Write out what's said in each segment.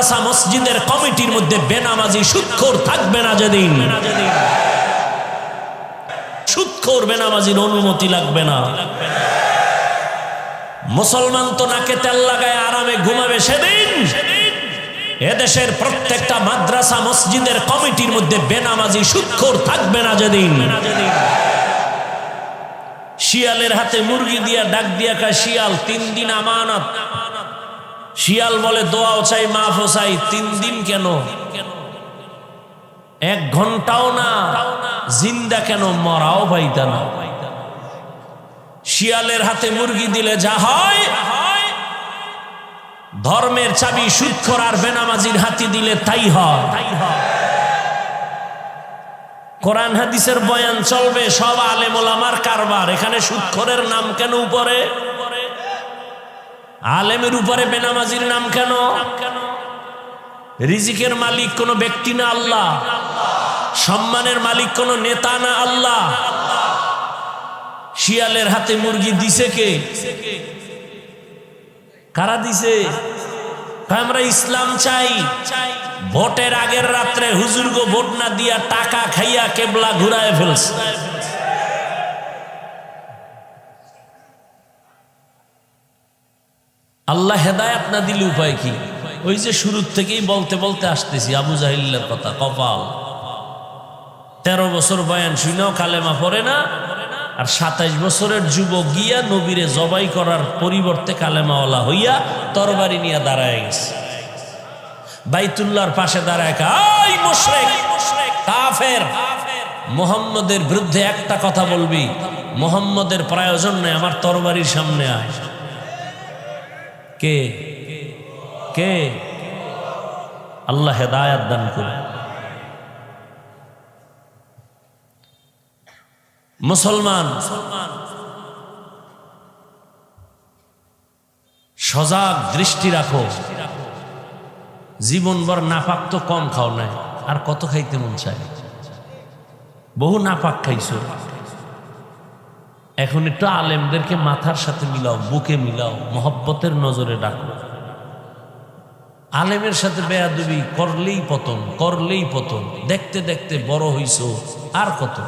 মাদ্রাসা, মসজিদের কমিটির মধ্যে বেনামাজি সুৎখোর থাকবে না যেদিন। সুৎখোর, বেনামাজির অনুমতি লাগবে না। মুসলমান তো নাকে তেল লাগায় আরামে ঘুমাবে সেদিন। এদেশের প্রত্যেকটা মাদ্রাসা, মসজিদের কমিটির মধ্যে বেনামাজি সুৎখোর থাকবে না যেদিন। শিয়ালের হাতে মুরগি দিয়া ডাক দিয়া কায়, শিয়াল, তিন দিন আমানত। শিয়াল বলে, দোয়াও চাই, মাফও চাই, তিন দিন কেন? এক ঘন্টাও না, জিন্দা কেন? মরাও পাইতা না। শিয়ালের হাতে মুরগি দিলে যা হয়, ধর্মের চাবি সুৎখর আর বেনামাজির হাতি দিলে তাই হয়। কোরআন হাদিসের বয়ান চলবে, সব আলেম ওলামার কারবার, এখানে সুৎখরের নাম কেন উপরে? আলেমের উপরে বেনামাজির নাম কেন? রিজিকের মালিক কোনো ব্যক্তি না আল্লাহ। সম্মানের মালিক কোনো নেতা না আল্লাহ। শিয়ালের হাতে মুরগি দিছে কে? কারা দিছে? আমরা ইসলাম চাই। ভোটের আগের রাত্রে হুজুরগো ভোট না দিয়া টাকা খাইয়া কেবলা ঘুরায় ফেলছে। আল্লাহ হেদায়াত না দিলে উপায় কি? ওই যে শুরুর থেকেই বলতে বলতে আসতেছি, আবু জাহিল্লার কথা, কপাল। তেরো বছর বয়ান শুনেও কালেমা পড়ে না, আর সাতাইশ বছরের যুবক গিয়া নবীরে জবাই করার পরিবর্তে কালেমাওয়ালা হইয়া তরবারি নিয়ে দাঁড়ায় গেছে। বাইতুল্লাহর পাশে দাঁড়ায় মোহাম্মদের বিরুদ্ধে একটা কথা বলবি, মোহাম্মদের প্রয়োজন নেই, আমার তরবারির সামনে আয়। কে? কে? আল্লাহ হেদায়াত দান করুন। মুসলমান, সজাগ দৃষ্টি রাখো। জীবনভর নাপাক তো কম খাও নাই, আর কত খাইতে মন চায়? বহু নাপাক খাইছো। এখন একটু আলেমদেরকে মাথার সাথে মিলাও, বুকে মিলাও, মহব্বতের নজরে ডাকো। আলেমের সাথে বেয়াদবি করলেই পতন করলেই পতন, দেখতে দেখতে বড় হইছো, আর কত?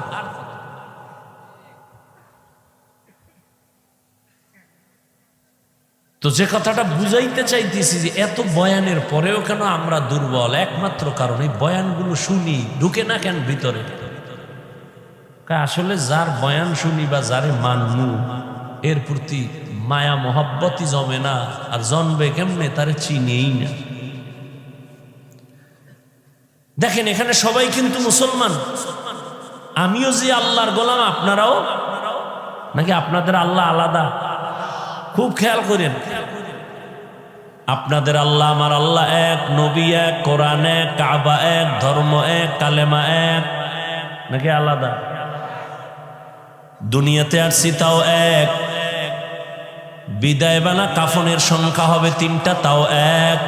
তো যে কথাটা বুঝাইতে চাইতেছি যে এত বয়ানের পরেও কেন আমরা দুর্বল? একমাত্র কারণ এই বয়ানগুলো শুনি, ঢুকে না কেন ভিতরে? আসলে যার বয়ান শুনি বা যারে মানমু, এর প্রতি মায়া, মহাব্বতই জমে না, আর জন্মবে কেমনে তারে চিনেই না। দেখেন, এখানে সবাই কিন্তু মুসলমান। আমিও যে আল্লাহর গোলাম, আপনারাও? নাকি আপনাদের আল্লাহ আলাদা? খুব খেয়াল করেন। আপনাদের আল্লাহ আমার আল্লাহ এক, নবী এক, কোরআন এক, কাবা এক, ধর্ম এক, কালেমা এক, নাকি আলাদা? দুনিয়াতে আসছি তাও এক। বিদায় বেলা কাফনের সংখ্যা হবে তিনটা, তাও এক।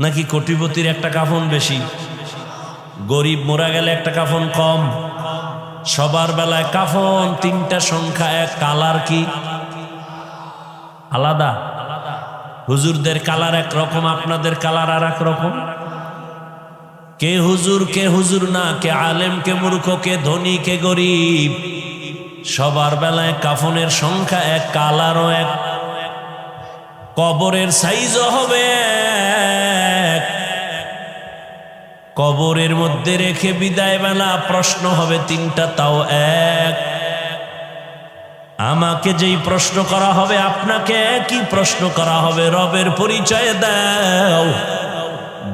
নাকি কোটিপতির একটা কাফন বেশি? গরিব মোরা গেলে একটা কাফন কম। সবার বেলায় কাফন, তিনটা সংখ্যা এক। কালার কি? আলাদা। হুজুরদের কালার এক রকম আপনাদের কালার আর এক রকম। কে হুজুর কে হুজুর না, কে আলেম, কে মূর্খ, কে ধনী, কে গরিব। সবার বেলায় কাফনের সংখ্যা এক, কালারও এক, কবরের সাইজও হবে কবরের মধ্যে রেখে বিদায় বেলা প্রশ্ন হবে তিনটা, তাও এক। আমাকে যেই প্রশ্ন করা হবে, আপনাকে একই প্রশ্ন করা হবে, রবের পরিচয় দাও।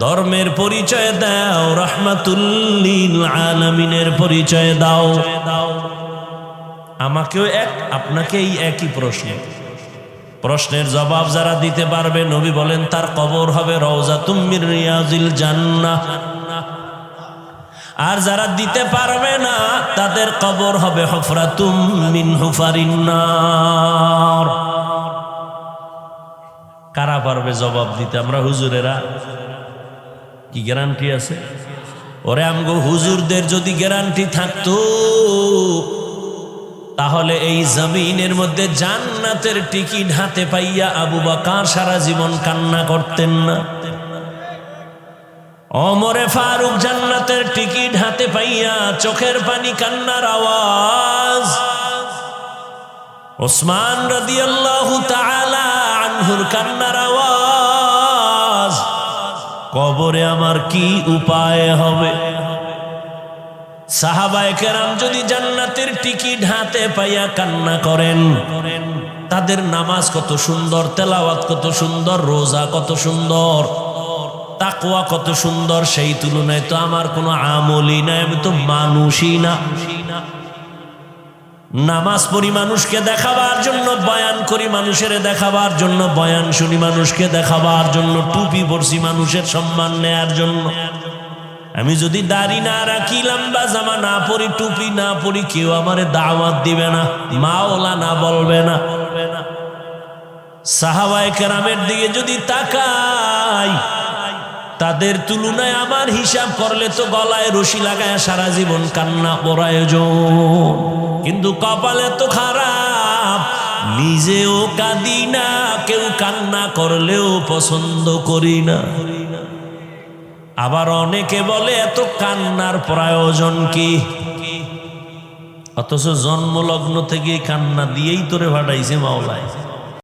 ধর্মের পরিচয় দাও, রহমাতুল্লিল আলমিনের পরিচয় দাও। দাও আমাকেও এক আপনাকে এই একই প্রশ্ন। প্রশ্নের জবাব যারা দিতে পারবে, নবী বলেন, তার কবর হবে রওজা তুমির রিয়াজিল জান্নাহ। আর যারা দিতে পারবে না, তাদের কবর হবে হফরাতুম মিন হুফারিন্নার কারা পারবে জবাব দিতে? আমরা হুজুরেরা। কি গ্যারান্টি আছে? ওরে আমগো হুজুরদের যদি গ্যারান্টি থাকতো, তাহলে এই জমিনের মধ্যে জান্নাতের টিকিট হাতে পাইয়া আবু বাকার সারা জীবন কান্না করতেন না। অমরে ফারুক জান্নাতের টিকিট হাতে পাইয়া চোখের পানি কান্নার আওয়াজ। ওসমান রাদিয়াল্লাহু তাআলা আনহুর কান্নার আওয়াজ কবরে আমার কি উপায় হবে? সাহাবায়ে কেরাম যদি জান্নাতের টিকিট হাতে পাইয়া কান্না করেন, তাদের নামাজ কত সুন্দর, তেলাওয়াত কত সুন্দর, রোজা কত সুন্দর তাকুয়া কত সুন্দর, সেই তুলনায় তো আমার কোনো আমলই নাই, আমি তো মানুষই না। নামাজ পড়ি মানুষকে দেখাবার জন্য, বয়ান করি মানুষের দেখাবার জন্য, বয়ান শুনি মানুষকে দেখাবার জন্য, টুপি পরছি মানুষের সম্মান নেয়ার জন্য। আমি যদি দাড়ি না রাখি, লম্বা জামা না পরি, টুপি না পরি, কেউ আমারে দাওয়াত দিবে না, মাওলা না বলবে না। সাহাবায়ে কেরামের দিকে যদি তাকাই তাদের তুলনায় আমার হিসাব করলে তো গলায় রশি লাগায় সারা জীবন কান্না প্রয়োজন। কিন্তু কপালে তো খারাপ, নিজেও কাঁদি না, কেউ কান্না করলেও পছন্দ করি না। আবার অনেকে বলে, এত কান্নার প্রয়োজন কি? অথচ জন্মলগ্ন থেকে কান্না দিয়েই তোরে ভাটাইছে মাওলায়।